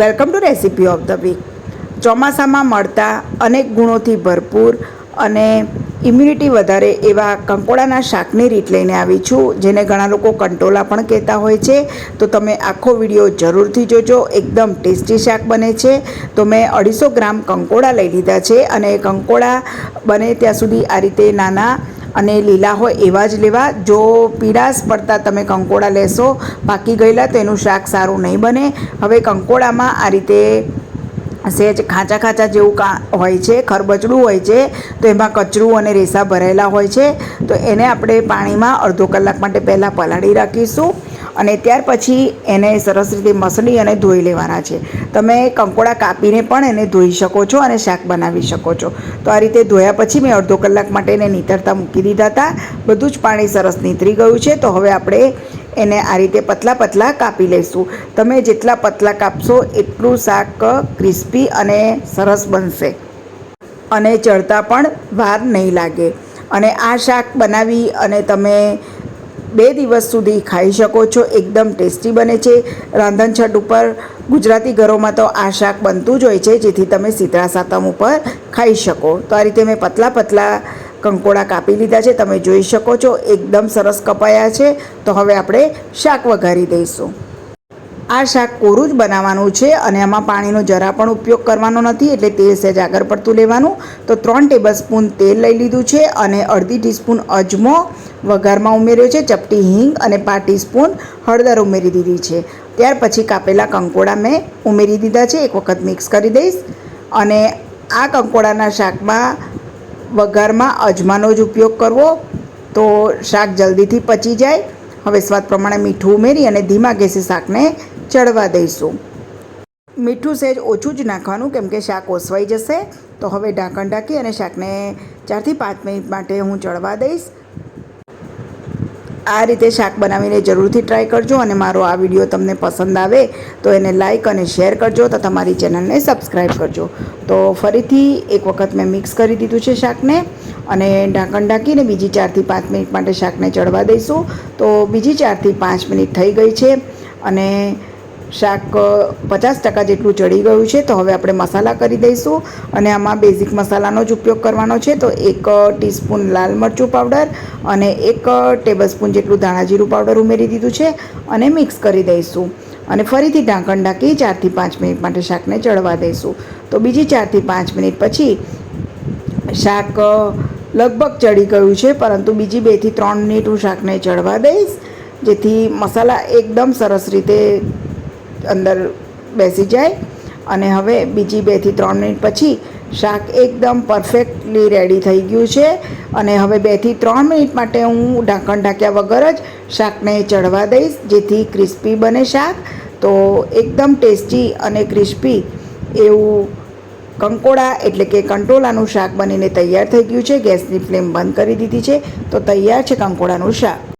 Welcome to recipe of the week ચોમાસામાં મળતા અનેક ગુણોથી ભરપૂર અને ઇમ્યુનિટી વધારે એવા કંકોડાના શાકની રીત લઈને આવી છું, જેને ઘણા લોકો કંટોલા પણ કહેતા હોય છે. તો તમે આખો વીડિયો જરૂરથી જોજો. એકદમ ટેસ્ટી શાક બને છે. તો મેં અઢીસો ગ્રામ કંકોડા લઈ લીધા છે અને કંકોડા બને ત્યાં સુધી આ રીતે નાના અને લીલા હોય એવા જ લેવા. જો પીળાશ પડતા તમે કંકોડા લેશો પાકી ગયેલા, તો એનું શાક સારું નહીં બને. હવે કંકોડામાં આ રીતે સહેજ ખાંચા ખાંચા જેવું કા હોય છે, ખરબચડું હોય છે, તો એમાં કચરું અને રેસા ભરાયેલા હોય છે. તો એને આપણે પાણીમાં અડધો કલાક માટે પહેલાં પલાળી રાખીશું. અને ત્યાર પછી એને સરસ રીતે મસળી અને ધોઈ લેવાના છે. તમે કંકોડા કાપીને પણ એને ધોઈ શકો છો અને શાક બનાવી શકો છો. તો આ રીતે ધોયા પછી મેં અડધો કલાક માટે એને નીતરતા મૂકી દીધા હતા. બધું જ પાણી સરસ નીતરી ગયું છે. તો હવે આપણે એને આ રીતે પતલા પતલા કાપી લઈશું. તમે જેટલા પતલા કાપશો એટલું શાક ક્રિસ્પી અને સરસ બનશે. અને ચડતા પણ વાર નહીં લાગે. અને આ શાક બનાવી અને તમે બે દિવસ સુધી ખાઈ શકો છો. એકદમ ટેસ્ટી બને છે. રાંધણછટ ઉપર ગુજરાતી ઘરોમાં તો આ શાક બનતું જ હોય છે, જેથી તમે શીતળા સાતમ ઉપર ખાઈ શકો. તો આ રીતે મેં પતલા પતલા કંકોડા કાપી લીધા છે. તમે જોઈ શકો છો, એકદમ સરસ કપાયા છે. તો હવે આપણે શાક વઘારી દઈશું. આ શાક કોરું જ બનાવવાનું છે અને આમાં પાણીનો જરા પણ ઉપયોગ કરવાનો નથી, એટલે તેલ સહેજ આગળ પડતું લેવાનું. તો ત્રણ ટેબલ સ્પૂન તેલ લઈ લીધું છે અને અડધી ટીસ્પૂન અજમો વઘારમાં ઉમેર્યો છે, ચપટી હિંગ અને પાંચ ટીસ્પૂન હળદર ઉમેરી દીધી છે. ત્યાર પછી કાપેલા કંકોડા મેં ઉમેરી દીધા છે, એક વખત મિક્સ કરી દઈશ. અને આ કંકોડાના શાકમાં વઘારમાં અજમાનો જ ઉપયોગ કરવો, તો શાક જલ્દીથી પચી જાય. હવે સ્વાદ પ્રમાણે મીઠું ઉમેરી અને ધીમા ગેસે શાકને ચડવા દઈશું. મીઠું સહેજ ઓછું જ નાખવાનું કેમ કે શાક ઓસવાઈ જશે. તો હવે ઢાંકણ ઢાંકી અને શાકને ચારથી પાંચ મિનિટ માટે હું ચડવા દઈશ. આ રીતે શાક બનાવીને જરૂરથી ટ્રાય કરજો અને મારો આ વીડિયો તમને પસંદ આવે તો એને લાઇક અને શેર કરજો તથા મારી ચેનલને સબસ્ક્રાઈબ કરજો. તો ફરીથી એક વખત મેં મિક્સ કરી દીધું છે શાકને અને ઢાંકણ ઢાંકીને બીજી ચારથી પાંચ મિનિટ માટે શાકને ચડવા દઈશું. તો બીજી ચારથી પાંચ મિનિટ થઈ ગઈ છે અને શાક પચાસ ટકા જેટલું ચડી ગયું છે, તો હવે આપણે મસાલા કરી દઈશું. અને આમાં બેઝિક મસાલાનો જ ઉપયોગ કરવાનો છે, તો એક ટીસ્પૂન લાલ મરચું પાવડર અને એક ટેબલસ્પૂન જેટલું ધાણાજીરું પાવડર ઉમેરી દીધું છે, અને મિક્સ કરી દઈશું. અને ફરીથી ઢાંકણ ઢાંકી ચારથી પાંચ મિનિટ માટે શાકને ચડવા દઈશું. તો બીજી ચારથી પાંચ મિનિટ પછી શાક લગભગ ચડી ગયું છે, પરંતુ બીજી બેથી ત્રણ મિનિટ હું શાકને ચડવા દઈશ. જેથી મસાલા એકદમ સરસ રીતે અંદર બેસી જાય. અને હવે બીજી બેથી ત્રણ મિનિટ પછી શાક એકદમ પરફેક્ટલી રેડી થઈ ગયું છે. અને હવે બેથી ત્રણ મિનિટ માટે હું ઢાંકણ ઢાંક્યા વગર જ શાકને ચડવા દઈશ, જેથી ક્રિસ્પી બને શાક. તો એકદમ ટેસ્ટી અને ક્રિસ્પી એવું કંકોડા એટલે કે કંટોલાનું શાક બનીને તૈયાર થઈ ગયું છે. ગેસની ફ્લેમ બંધ કરી દીધી છે. તો તૈયાર છે કંકોડાનું શાક.